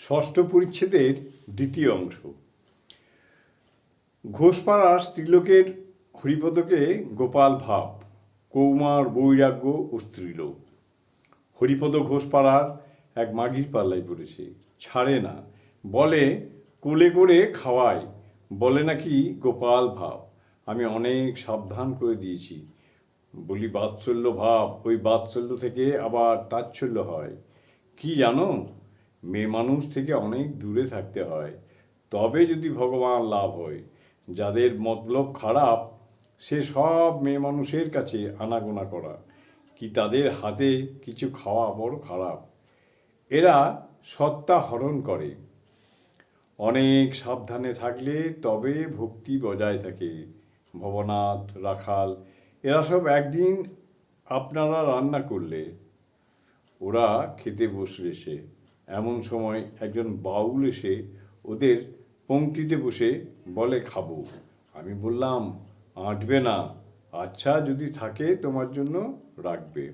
ষষ্ঠ পরিচ্ছেদের দ্বিতীয় অংশ। ঘোষপাড়ার স্ত্রীলোকের হরিপদকে গোপাল ভাব, কৌমার, বৈরাগ্য ও স্ত্রীলোক। হরিপদ ঘোষপাড়ার এক মাঘির পাল্লায় পড়েছে। ছাড়ে না। বলে, কোলে করে খাওয়ায়। বলে নাকি, গোপাল ভাব, আমি অনেক সাবধান করে দিয়েছি। বলি, বাৎসল্য ভাব, ওই বাৎসল্য থেকে আবার তাচ্ছল্য হয়। কি জানো? মেয়ে মানুষ থেকে অনেক দূরে থাকতে হয়। তবে যদি ভগবান লাভ হয়, যাদের মতলব খারাপ, সে সব মেয়ে মানুষের কাছে আনাগোনা করা। কি তাদের হাতে কিছু খাওয়া বড় খারাপ? এরা সত্তা হরণ করে। অনেক সাবধানে থাকলে তবে ভক্তি বজায় থাকে। ভবনাথ, রাখাল, এরা সব একদিন আপনারা রান্না করলে, ওরা খেতে বসলে সে। এমন সময় একজন বাউল এসে ওদের পংক্তিতে বসে বলে, খাব। আমি বললাম, আঁটবে না। আচ্ছা যদি থাকে তোমার জন্য রাখবে।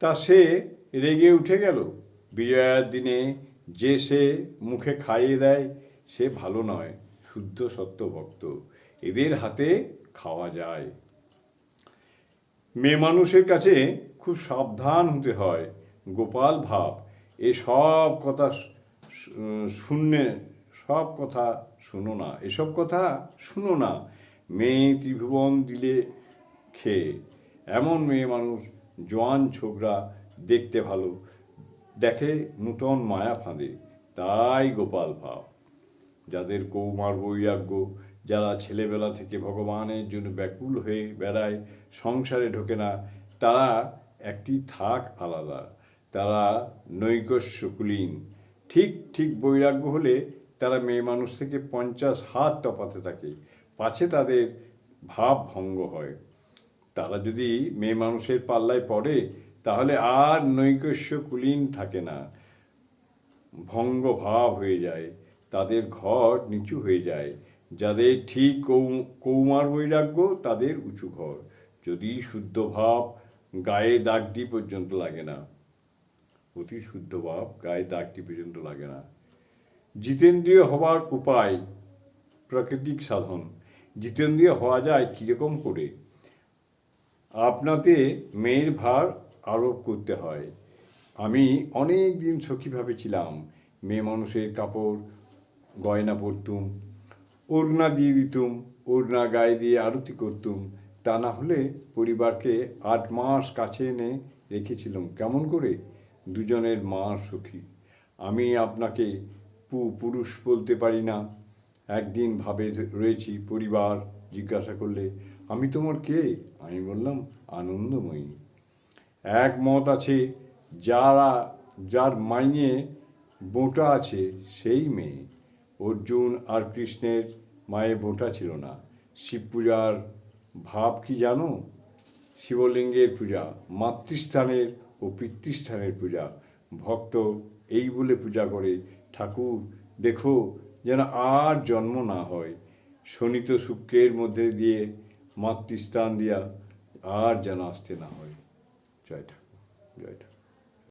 তা সে রেগে উঠে গেল। বিজয়ার দিনে যে সে মুখে খাইয়ে দেয়, সে ভালো নয়, শুদ্ধ সত্য ভক্ত। এদের হাতে খাওয়া যায়। মেয়ে মানুষের কাছে খুব সাবধান হতে হয়। গোপাল ভাব এ সব কথা শুনে সব কথা শুনো না। এসব কথা শুনো না। মেয়ে ত্রিভুবন দিলে খেয়ে। এমন মেয়ে মানুষ, জোয়ান ছোকরা দেখতে ভালো। দেখে নূতন মায়া ফাঁদে। তাই গোপাল ভাব। যাদের কৌমার বৈরাগ্য, যারা ছেলেবেলা থেকে ভগবানের জন্য ব্যাকুল হয়ে বেড়ায়, সংসারে ঢোকে না, তারা একটি থাক আলাদা তারা নৈকস্য কুলীন ঠিক ঠিক বৈরাগ্য হলে তারা মেয়ে মানুষ থেকে পঞ্চাশ হাত তফাতে থাকে। পাছে তাদের ভাব ভঙ্গ হয়। তারা যদি মেয়ে মানুষের পাল্লায় পড়ে, তাহলে আর নৈকস্য কুলীন থাকে না। ভঙ্গ ভাব হয়ে যায়। তাদের ঘর নিচু হয়ে যায়। যাদের ঠিক কৌমার বৈরাগ্য, তাদের উঁচু ঘর। যদি শুদ্ধ ভাব গায়ে দাগটি পর্যন্ত লাগে না। অতি শুদ্ধ ভাব, গায়ে দাগটি পর্যন্ত লাগে না। জিতেন্দ্রীয় হওয়ার উপায়, প্রাকৃতিক সাধন। জিতেন্দ্রীয় হওয়া যায় কীরকম করে? আপনাতে মেয়ের ভার আরোপ করতে হয়। আমি অনেক দিন সখীভাবে ছিলাম মেয়ে মানুষের কাপড়, গয়না পরতুম, ওড়না দিয়ে দিতুম, ওড়না গায়ে দিয়ে আরতি করতুম। তা না হলে পরিবারকে আট মাস কাছে এনে রেখেছিলাম। কেমন করে? দুজনের মা সখী। আমি আপনাকে পু- পুরুষ বলতে পারি না। একদিন ভাবে রয়েছি পরিবার, জিজ্ঞাসা করলে, আমি তোমার কে? আমি বললাম, আনন্দময়ী। এক মত আছে, যারা, যার মাইনে বোঁটা আছে সেই মেয়ে। অর্জুন আর কৃষ্ণের মায়ে বোঁটা ছিল না। শিব পূজার ভাব কি জানো? শিবলিঙ্গের পূজা, মাতৃস্থানের ও পিতৃস্থানের পূজা। ভক্ত এই বলে পূজা করে, ঠাকুর, দেখো যেন আর জন্ম না হয়। শনিত শুক্রের মধ্যে দিয়ে মাতৃস্থান দিয়া আর যেন আসতে না হয়। জয় ঠাকুর জয় ঠাকুর।